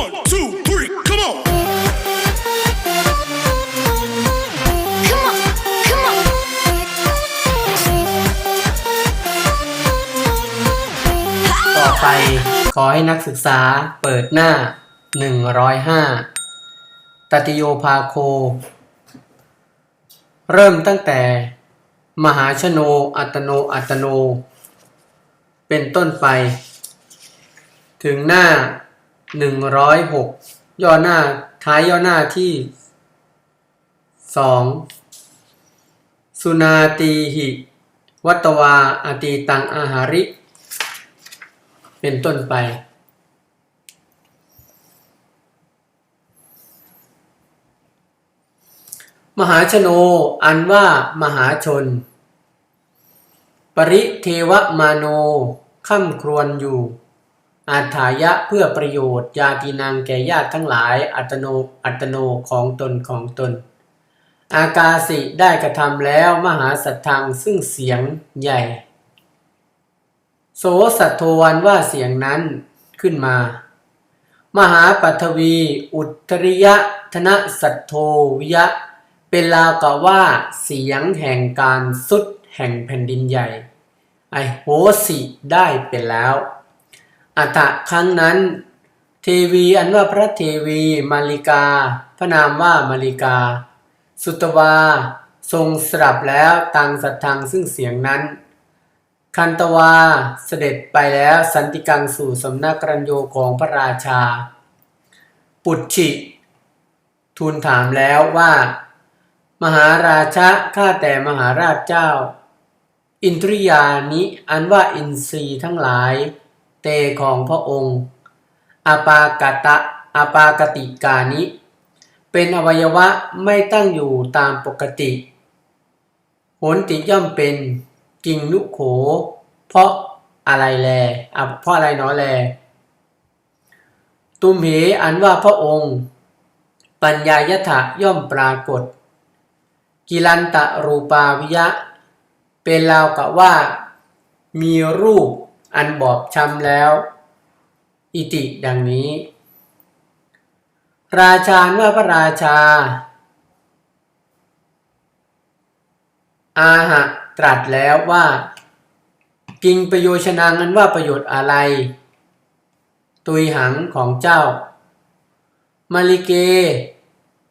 One, two, three, come on. Come on, come on. ต่อไป ขอให้นักศึกษาเปิดหน้า 105 ตติโยภาโค เริ่มตั้งแต่ มหาชโนอัตโนอัตโน เป็นต้นไป ถึงหน้า 106ย่อหน้าท้ายย่อหน้าที่2สุนาตีหิ วัตวาอตีตังอาหาริ เป็นต้นไป มหาชโนอันว่ามหาชน ปริเทวมาโนค่ำครวญอยู่ อาถายะเพื่อประโยชน์ยาตินางแก่ญาติทั้งหลาย อัตโนอัตโนของตนของตน อากาสิได้กระทำแล้วมหาสัทธังซึ่งเสียงใหญ่ โสสัทโทวันว่าเสียงนั้นขึ้นมา มหาปัทวี อุตริยธนสัทโทวิยะ เป็นลาวกับว่าเสียงแห่งการสุดแห่งแผ่นดินใหญ่ ไอโหสิได้เป็นแล้ว อัตะครั้งนั้น เทวีอันว่าพระเทวีมาริกา พระนามว่ามาริกา สุตวา ทรงสลับแล้วตังสัทธังซึ่งเสียงนั้น คันตวาเสด็จไปแล้วสันติกังสู่สำนักกรัญโยของพระราชา ปุจฉิ ทูลถามแล้วว่า มหาราชะข้าแต่มหาราชเจ้า อินทริยานิอันว่าอินทรีทั้งหลาย เตของพระองค์อาปากตะอาปากติกานิ เป็นอวัยวะไม่ตั้งอยู่ตามปกติโหนติย่อมเป็นกิงนุโข เพราะอะไรแลอะเพราะอะไรเนาะแล ตุมเหอันว่าพระองค์ ปัญญายถะย่อมปรากฏ กิลันตะรูปาวิยะ เป็นราวกับว่า มีรูป อันบอบช้ำแล้ว อิติดังนี้ ราชาว่าพระราชา อาหะตรัสแล้วว่า กิงประโยชนางันว่าประโยชน์อะไร ตุยหังของเจ้า มาลิเก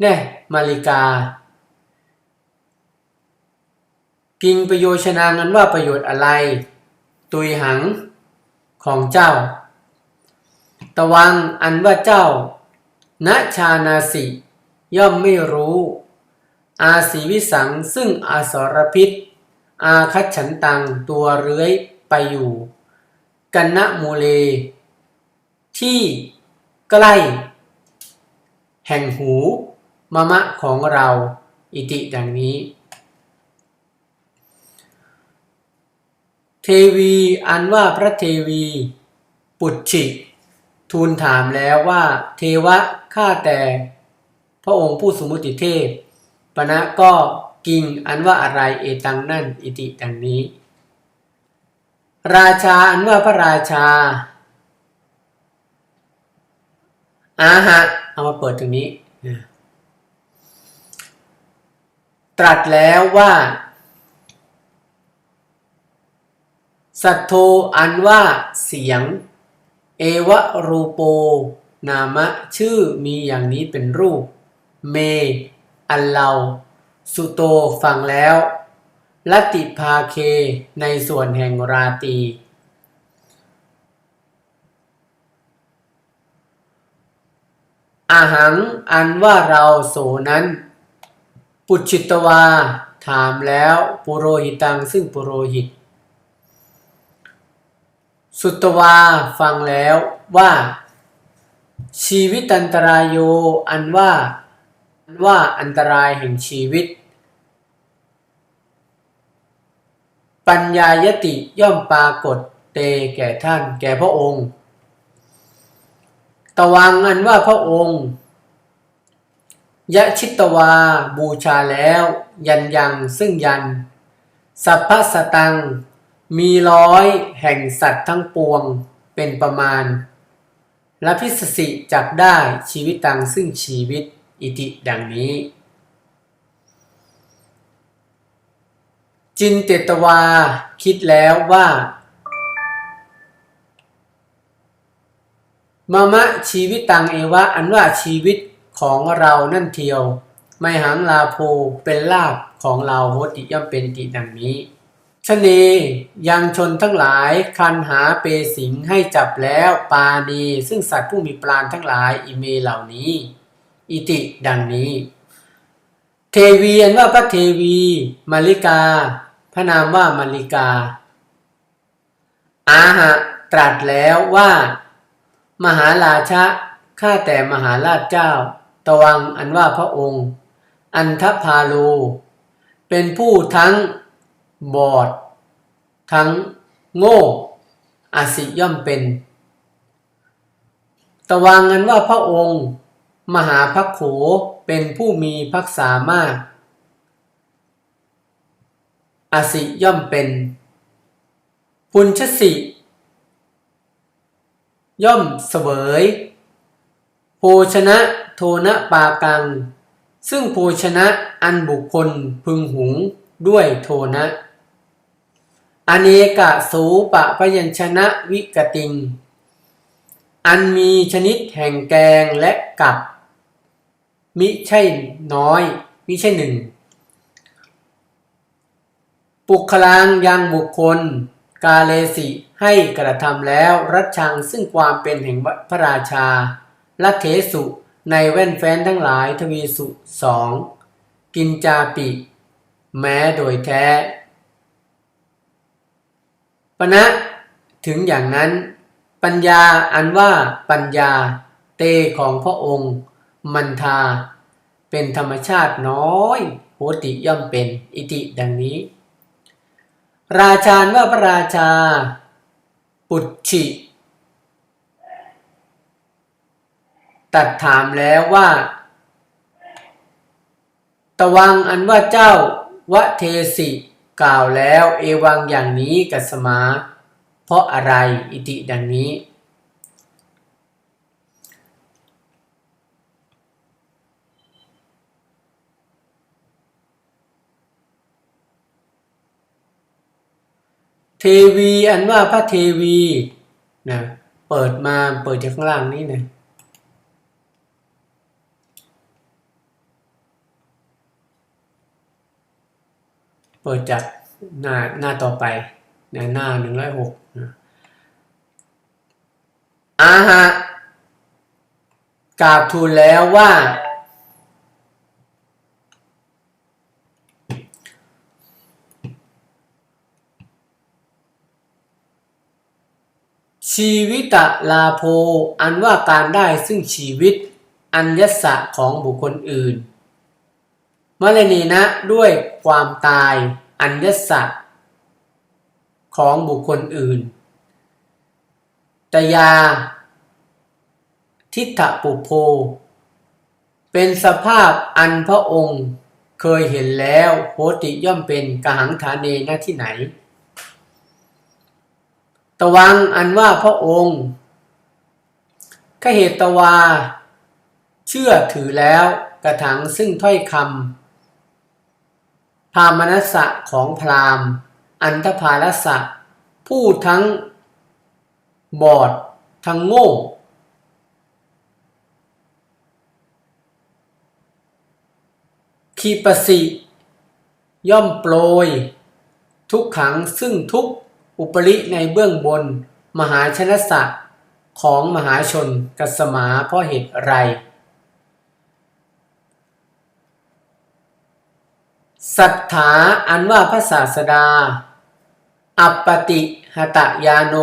แน่มาลิกา กิงประโยชนางันว่าประโยชน์อะไร ตุยหัง ของเจ้าตะวังอันว่าเจ้าณชานาสิ ย่อมไม่รู้ อาศีวิสังซึ่งอาสรพิษ อาคัจฉันตังตัวเรื้อยไปอยู่กันนะโมเล ที่ใกล้ แห่งหูมะมะของเรา อิติดังนี้ ทวีอันว่าพระเทวี ปุจฉิทูลถามแล้วว่าเทวะข้าแต่ พระองค์ผู้สมมุติเทพปณะก็กิงอันว่าอะไรเอตังนั่นอิติดังนี้ ราชาอันว่าพระราชา อาหะเอามาเปิดตรงนี้ ตรัสแล้วว่า สัทโทอันว่าเสียง เอวะรูโป นามะชื่อมีอย่างนี้เป็นรูป เม อันเรา สุโตฟังแล้วลัตติภาเคในส่วนแห่งราตีอาหังอันว่าเราโสนั้น ปุจจิตวา ถามแล้วปุโรหิตังซึ่งปุโรหิต สุตวาฟังแล้วว่า ชีวิตันตรายโย อันว่าอันว่าอันตรายแห่งชีวิต ปัญญายติย่อมปรากฏเตแก่ท่าน แก่พระองค์ ตวังอันว่าพระองค์ยะชิตวาบูชาแล้ว ยันยังซึ่งยัน สัพพสตัง มีร้อยแห่งสัตว์ทั้งปวงเป็นประมาณและพิสสิจักได้ชีวิตตังซึ่งชีวิตอิติดังนี้ จินเตตวาคิดแล้วว่ามามะชีวิตตังเอวะอันว่าชีวิตของเรานั่นเทียว ไม่หังลาโพเป็นลาบของเราโหติย่อมเป็นติดังนี้ ชะเนยังชนทั้งหลายคันหาเปสิงให้จับแล้วปาณีซึ่งสัตว์ผู้มีปราณทั้งหลายอิเมเหล่านี้ อิติดังนี้ เทวีอันว่าพระเทวีมาริกา พระนามว่ามาริกา อาหะตรัสแล้วว่า มหาราชะข้าแต่มหาราชเจ้า ตวังอันว่าพระองค์ อันทพาโลเป็นผู้ทั้ง บอด ทั้งโง่อาสิย่อมเป็น ตวังอันว่าพระองค์ มหาพักโขเป็นผู้มีพักสามารถอาสิย่อมเป็น ปุญชสิ ย่อมเสวย โภชนะโทนะปากัง ซึ่งโภชนะอันบุคคลพึงหุงด้วยโทนะ อเนกะสูปะพยัญชนะวิกติง อันมีชนิดแห่งแกงและกับ มิใช่น้อย มิใช่หนึ่ง ปุคลังยังบุคคล กาเลสิให้กระทำแล้วรัชชังซึ่งความเป็นแห่งพระราชาลัทเทสุในแว่นแฟนทั้งหลายทวีสุสองกินจาปิ แม้โดยแท้ ปณะถึงอย่างนั้น ปัญญาอันว่าปัญญาเตของพระองค์ มันทา เป็นธรรมชาติน้อยโหติย่อมเป็นอิติดังนี้ ราชาว่าพระราชา ปุจฉิตัดถามแล้วว่า ตวังอันว่าเจ้าวะเทสิ กล่าวแล้วเอวังอย่างนี้กัสมา เพราะอะไรอิติดังนี้ เทวีอันว่าพระเทวีนะเปิดมาเปิดจากข้างล่างนี้นะ ปิดจากหน้าหน้าต่อไปนะหน้าหนึ่งร้อยหกนะอาหะกราบทูลแล้วว่า ชีวิตลาโภอันว่าการได้ซึ่งชีวิตอัญญสะของบุคคลอื่น มะเลนีนะด้วยความตายอัญญสะของบุคคลอื่น ตยา ทิฏฐปุโพ เป็นสภาพอันพระองค์เคยเห็นแล้วโหติย่อมเป็นกหังฐานเนณที่ไหน ตวังอันว่าพระองค์ขเหตวา เชื่อถือแล้วกระถังซึ่งถ้อยคำ พามนัสสะของพราหมณ์ อันทภาลสะผู้ทั้งบอดทั้งโง่คีปสิย่อมโปรย ทุกขังซึ่งทุกอุปริในเบื้องบน มหาชนสะของมหาชนกัสมาเพราะเหตุไร สัทธาอันว่าพระศาสดา อัปปติหตยาโน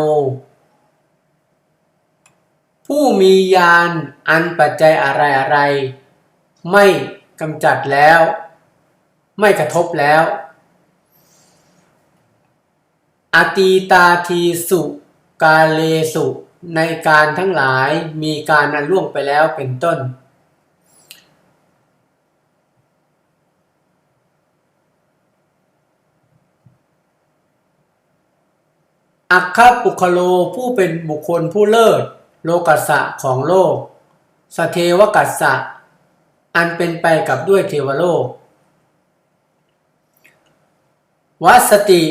ผู้มียานอันปัจจัยอะไรอะไร ไม่กำจัดแล้ว ไม่กระทบแล้ว อตีตาทีสุกาเลสุ ในการทั้งหลายมีการอันล่วงไปแล้วเป็นต้น อัคคปุคโลผู้เป็นบุคคลผู้เลิศ โลกัสสะของโลก สเทวกัสสะ อันเป็นไปกับด้วยเทวโลก วัสติ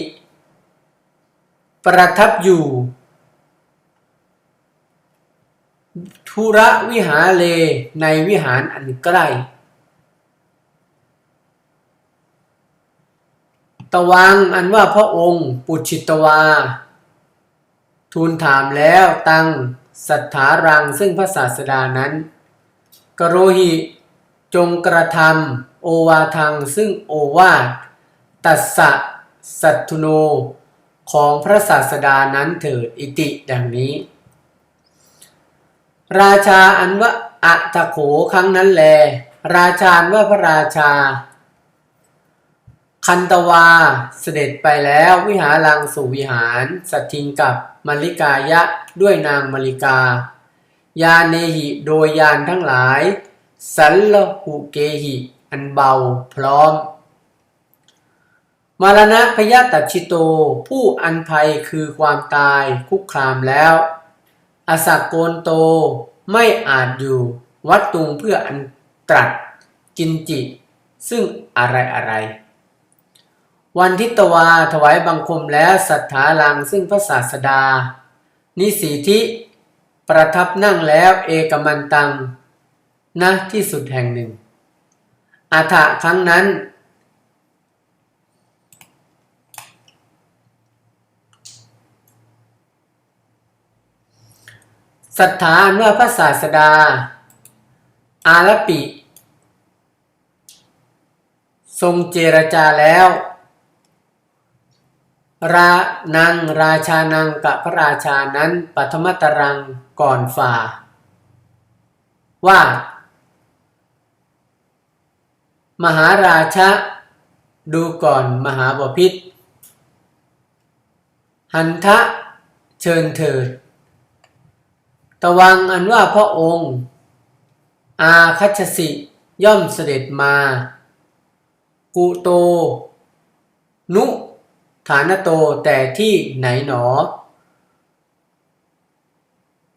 ประทับอยู่ ธุระวิหารเลในวิหารอันใกล้ตวังอันว่าพระองค์ ปุจิตวา ทูลถามแล้วตังสัทธารังซึ่งพระศาสดานั้น กโรหิจงกระทำโอวาทังซึ่งโอวาทตัสสะสัตทุโน ของพระศาสดานั้นเถิดอิติดังนี้ ราชาอันว่าอัตโขครั้งนั้นแล ราชาอันว่าพระราชา คันตวาเสด็จไปแล้ววิหารังสู่วิหารสัตทิงกับมลิกายะด้วยนางมลิกา ยาเนหิโดยยานทั้งหลาย สัลลหุเกหิอันเบาพร้อม มารณะพยาตัชิโตผู้อันภัยคือความตายคุกคามแล้ว อสักโกนโตไม่อาจอยู่ วัดตุงเพื่ออันตรัสกินจิ ซึ่งอะไรอะไร วันทิตวาถวายบังคมแล้วสัทธาลังซึ่งพระศาสดา นิสีทิประทับนั่งแล้วเอกมันตังณที่สุดแห่งหนึ่ง อาถะครั้งนั้น สัทธาอันว่าพระศาสดา อารปิ ทรงเจรจาแล้ว รานังราชานังกับพระราชานั้นปัทมตรังก่อนฝ่า ว่า มหาราชะดูก่อนมหาบพิษหันทะเชิญเถิด ตวังอันว่าพระองค์ อาคัชสิย่อมเสด็จมา กุโต นุ ฐานโตแต่ที่ไหนหนอ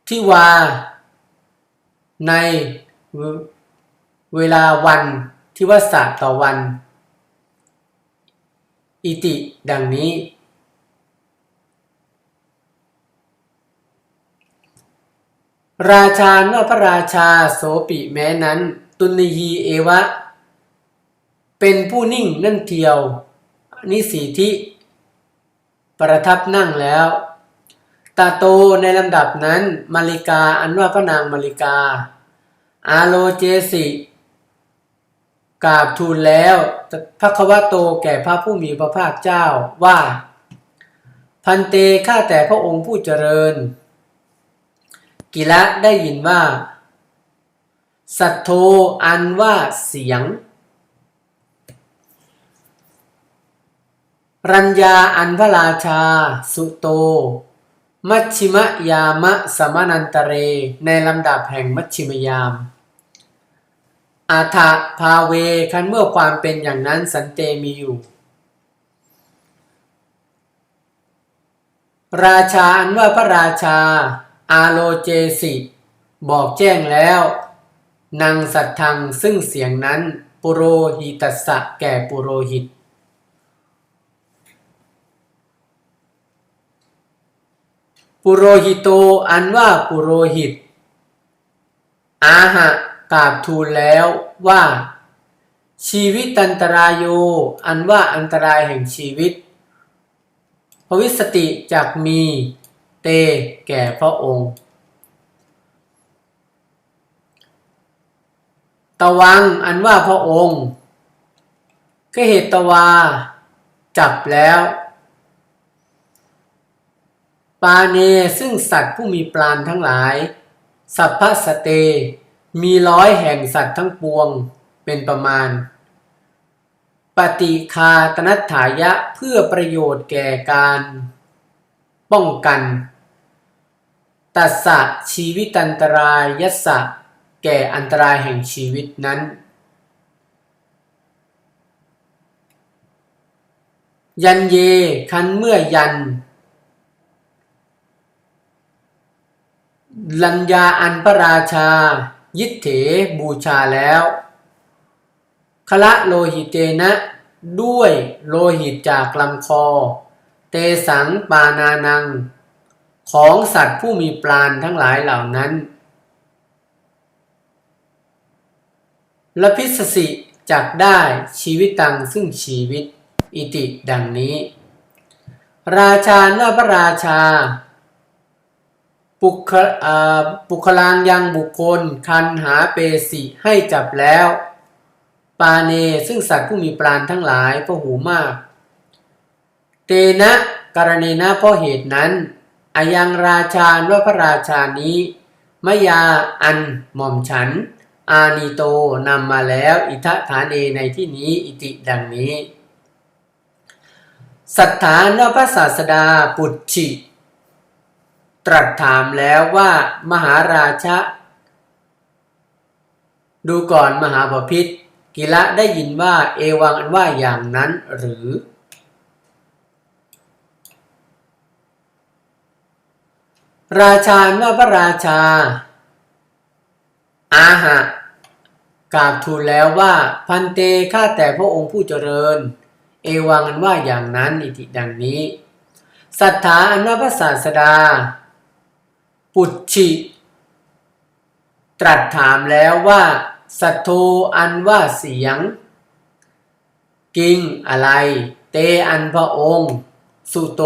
ที่วา ในเวเวลาวันที่ว่าศาสตร์ต่อวัน อิติดังนี้ ราชาว่าพระราชาโสปิแม้นั้น ตุนียีเอวะ เป็นผู้นิ่งนั่นเทียวนิสีทิ ประทับนั่งแล้ว ตาโตในลำดับนั้นมาริกาอันว่าพระนางมาริกา อาโลเจสิกราบทูลแล้วพระควโตแก่พระผู้มีพระภาคเจ้าว่า พันเตข้าแต่พระองค์ผู้เจริญ กิละได้ยินว่า สัทโธอันว่าเสียง รัญญาอันพระราชา สุโต มัชชิมยามะสมานันตเร ในลำดับแห่งมัชชิมยาม อาถะพาเวคันเมื่อความเป็นอย่างนั้นสันเตมีอยู่ ราชาอันว่าพระราชา อาโลเจสิบอกแจ้งแล้วนางสัตทังซึ่งเสียงนั้น ปุโรหิตัสสะแก่ปุโรหิต ปุโรหิโต อันว่าปุโรหิต อาหะกราบทูลแล้วว่า ชีวิตันตรายโย อันว่าอันตรายแห่งชีวิตภวิสติจักมี เต แก่พระองค์ตวังอันว่าพระองค์ก็เหตุตวา จับแล้ว ปาเนซึ่งสัตว์ผู้มีปราณทั้งหลาย สัพพสเต มีร้อยแห่งสัตว์ทั้งปวงเป็นประมาณ ปฏิคาตนัฏฐายะเพื่อประโยชน์แก่การป้องกัน ตัสสะชีวิตันตรายยัสสะแก่อันตรายแห่งชีวิตนั้น ยันเยคันเมื่อยัน ลัญญาอันพระราชา ยิทเถบูชาแล้วคละโลหิตเตนะ ด้วยโลหิตจากลำคอ เตสังปานานัง ของสัตว์ผู้มีปราณทั้งหลายเหล่านั้นละพิสสิจักได้ชีวิตตังซึ่งชีวิต อิติดังนี้ ราชาเนพระราชา ปุคปุคลางยังบุคคล คันหาเปสิให้จับแล้ว ปาเนซึ่งสัตว์ผู้มีปราณทั้งหลายพหูมาก เตนะกรณีนะเพราะเหตุนั้นอายังราชาว่าพระราชานี้มยาอันหม่อมฉัน อานิโตนำมาแล้ว อิทะฐานเนในที่นี้อิติดังนี้ สัทธานพระศาสดาปุจฉิ ตรัสถามแล้วว่ามหาราชะ ดูก่อนมหาบพิษกิละได้ยินว่าเอวังอันว่าอย่างนั้นหรือ ราชาว่าพระราชา อาหะกราบทูลแล้วว่าพันเตข้าแต่พระองค์ผู้เจริญ เอวังอันว่าอย่างนั้นอิติดังนี้สัทธาอันว่าพระศาสดา ปุจฉิตรัสถามแล้วว่า สัทโธอันว่าเสียง กิงอะไร เตอันพระองค์ สุโต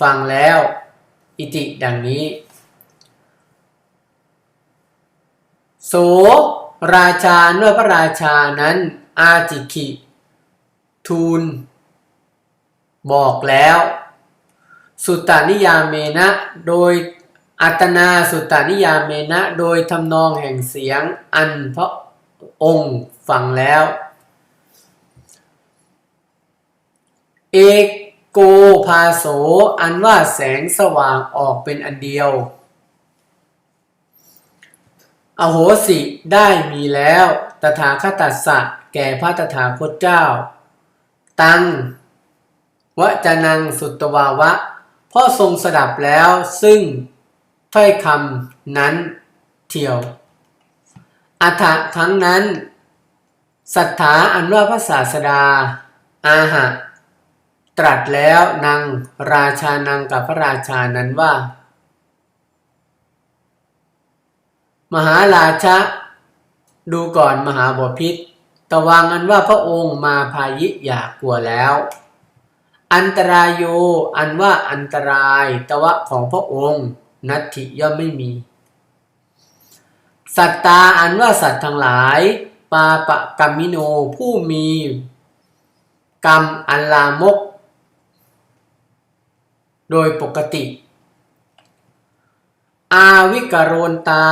ฟังแล้ว อิติดังนี้ โส ราชาเมื่อพระราชานั้น อาจิคิ ทูล บอกแล้ว สุตานิยามเมนะ โดย อัตนาสุตานิยามเมนะ โดยทำนองแห่งเสียงอันพระองค์ฟังแล้ว เอกโกภาโส อันว่าแสงสว่างออกเป็นอันเดียว อโหสิได้มีแล้ว ตถาคตัสสะแก่พระตถาคตเจ้า ตังวจนังสุตวาวะพ่อทรงสดับแล้วซึ่ง ถ้อยคำนั้นเที่ยวอัฐะทั้งนั้นศรัทธาอันว่าพระศาสดา อาหะ ตรัสแล้วนางราชานังกับพระราชานั้นว่า มหาราชะดูก่อนมหาบพิษตะวังอันว่าพระองค์มาพายิอยากกลัวแล้ว อันตรายโย อันว่าอันตรายตะวะของพระองค์ นัตถิย่อมไม่มี สัตตาอันว่าสัตว์ทั้งหลาย ปาปะกัมมิโนผู้มีกรรมอันลามก โดยปกติ อาวิกโรนตา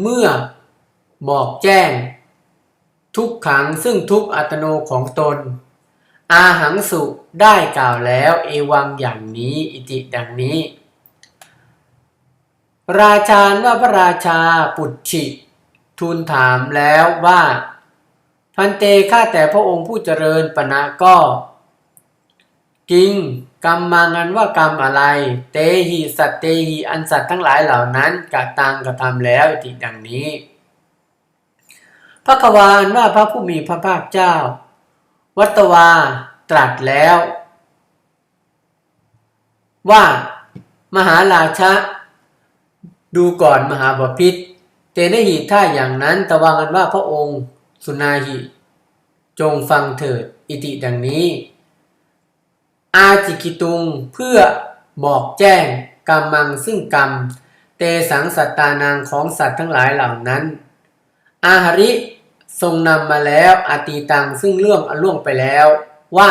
เมื่อบอกแจ้ง ทุกขังซึ่งทุกอัตโนของตน อาหังสุได้กล่าวแล้วเอวังอย่างนี้อิติดังนี้ ราชาว่าพระราชาปุจฉิทูลถามแล้วว่าพันเตข้าแต่พระองค์ผู้เจริญปณะก็กิงกรรมมางันว่ากรรมอะไร เตหิสัตเตหิอันสัตว์ทั้งหลายเหล่านั้นกะตังกระทำแล้วติดังนี้ พระกวานว่าพระผู้มีพระภาคเจ้า วัตวาตรัสแล้ว ว่ามหาราชะ ดูก่อนมหาบพิษเตนหิถ้าอย่างนั้นตะวังกันว่าพระองค์สุนาหิ จงฟังเถิดอิติดังนี้ อาจิกิตุงเพื่อบอกแจ้งกรรมังซึ่งกรรม เตสังสัตตานางของสัตว์ทั้งหลายเหล่านั้น อาหริทรงนำมาแล้วอตีตังซึ่งเรื่องอล่วงไปแล้วว่า